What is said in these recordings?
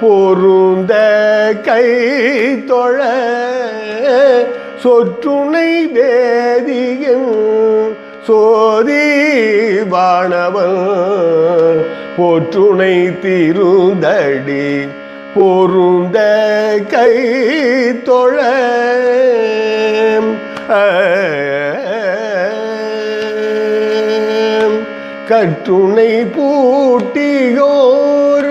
பொருந்த கை தொழ சொற்றுணை வேதியும் சோதி வாணவன் போற்றுணை திருந்தடி பொருந்த கை தொழ. கற்றுணை பூட்டியோர்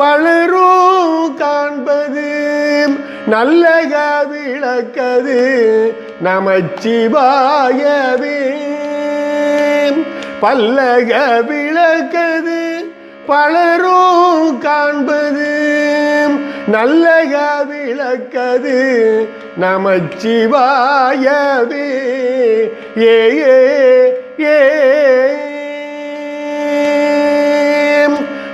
பலரும் காண்பது நல்லக விளக்கது நமச்சிவாயவே. பல்லக விளக்கது பலரும் காண்பது நல்லக விளக்கது நமச்சிவாயவே. ஏ ஏ.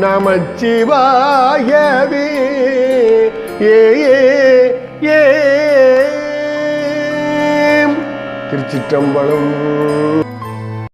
நமச்சிவாயவே. ஏ ஏ திருச்சிற்றம்பலம்.